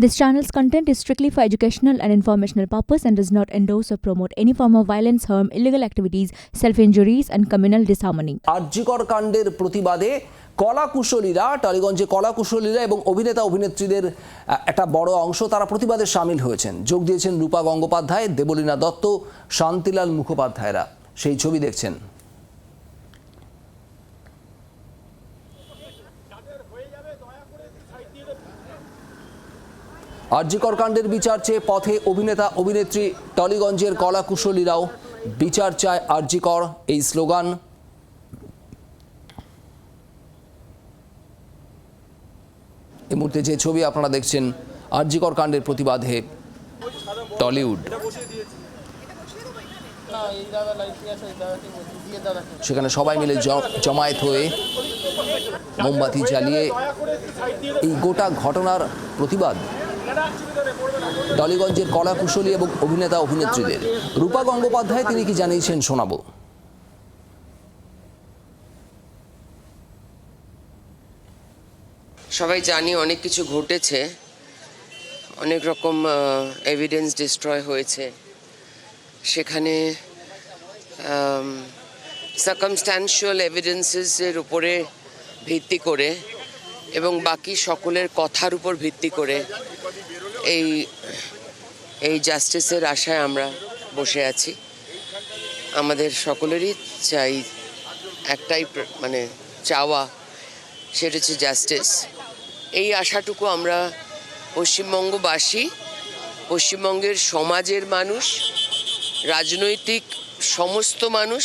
This channel's content is strictly for educational and informational purpose and does not endorse or promote any form of violence, harm, illegal activities, self-injuries and communal disharmony. আর্যিকর কাণ্ডের প্রতিবাদে কলা কুশলীরা টালিগঞ্জে কলা কুশলীরা এবং অভিনেতা অভিনেত্রীদের একটা বড় অংশ তারা প্রতিবাদে সামিল হয়েছেন যোগ দিয়েছেন রূপা গঙ্গোপাধ্যায় দেবলীনা দত্ত শান্তিলাল মুখোপাধ্যায়রা সেই ছবি দেখছেন আর্যিকর কাণ্ডের বিচার চেয়ে পথে অভিনেতা, অভিনেত্রী টলিগঞ্জের কলা কুশলীরাও বিচার চায় আর্যিকর এই স্লোগান। এই মুহূর্তে যে ছবি আপনারা দেখছেন আর্যিকর কাণ্ডের প্রতিবাদে টলিউড। সেখানে সবাই মিলে জমায়েত হয়ে মোমবাতি জ্বালিয়ে এই গোটা ঘটনার প্রতিবাদ। টলিগঞ্জের কলা কুশলী এবং অভিনেতা অভিনেত্রীদের। রূপা গঙ্গোপাধ্যায়, তিনি কি জানিয়েছেন, শোনাবো। সবাই জানি অনেক কিছু ঘটেছে। অনেক রকম এভিডেন্স ডিস্ট্রয় হয়েছে। সেখানে সার্কামস্ট্যান্সিয়াল এভিডেন্সেসের উপরে ভিত্তি করে এবং বাকি সকলের কথার উপর ভিত্তি করে এই এই জাস্টিসের আশায় আমরা বসে আছি। আমাদের সকলেরই চাই একটাই মানে চাওয়া, সেটা হচ্ছে জাস্টিস এই আশাটুকু আমরা পশ্চিমবঙ্গবাসী, পশ্চিমবঙ্গের সমাজের মানুষ, রাজনৈতিক সমস্ত মানুষ,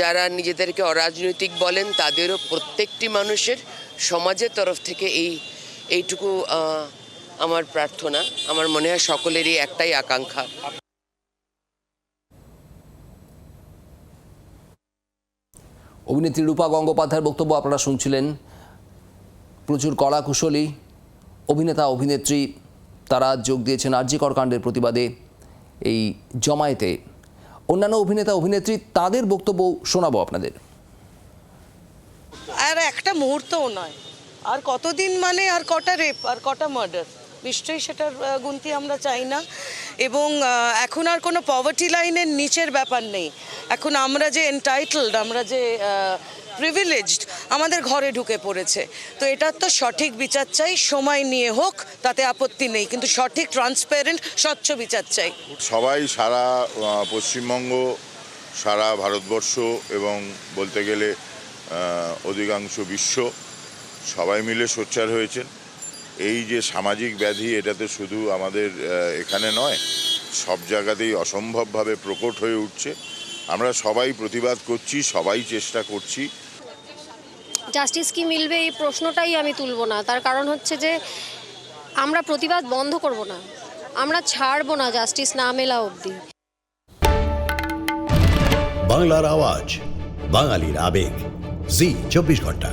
যারা নিজেদেরকে অরাজনৈতিক বলেন, তাদেরও প্রত্যেকটি মানুষের সমাজের তরফ থেকে এই, এইটুকু আমার প্রার্থনা। আমার মনে হয় সকলেরই একটাই আকাঙ্ক্ষা। অভিনেত্রী রূপা গঙ্গোপাধ্যায়ের বক্তব্য আপনারা শুনছিলেন। প্রচুর কলা কুশলী অভিনেতা, অভিনেত্রী, তারা যোগ দিয়েছেন আর্যিকর কাণ্ডের প্রতিবাদে এই জমায়েতে। অন্যান্য অভিনেতা, অভিনেত্রী, তাদের বক্তব্য শোনাবো আপনাদের। একটা মুহূর্তও নয়। আর কতদিন মানে আর কটা রেপ আর কটা মার্ডার নিশ্চয়ই সেটার গুনতি আমরা চাই না। এবং এখন আর কোনো পভার্টি লাইনের নিচের ব্যাপার নেই। এখন আমরা যে এনটাইটেলড আমরা যে প্রিভিলেজড আমাদের ঘরে ঢুকে পড়েছে। তো এটার তো সঠিক বিচার চাই, সময় নিয়ে হোক, তাতে আপত্তি নেই। কিন্তু সঠিক ট্রান্সপারেন্ট স্বচ্ছ বিচার চাই। সবাই সারা পশ্চিমবঙ্গ, সারা ভারতবর্ষ এবং বলতে গেলে অধিকাংশ বিশ্ব সবাই মিলে সোচ্চার হয়েছেন। এই যে সামাজিক ব্যাধি এটাতে শুধু আমাদের এখানে নয় সব জায়গাতেই অসম্ভবভাবে প্রকট হয়ে উঠছে। আমরা সবাই প্রতিবাদ করছি সবাই চেষ্টা করছি। জাস্টিস কি মিলবে এই প্রশ্নটাই আমি তুলব না। তার কারণ হচ্ছে যে আমরা প্রতিবাদ বন্ধ করব না। আমরা ছাড়বো না জাস্টিস না মেলা অবধি। বাংলার আওয়াজ বাঙালির আবেগ। জি চব্বিশ ঘণ্টা।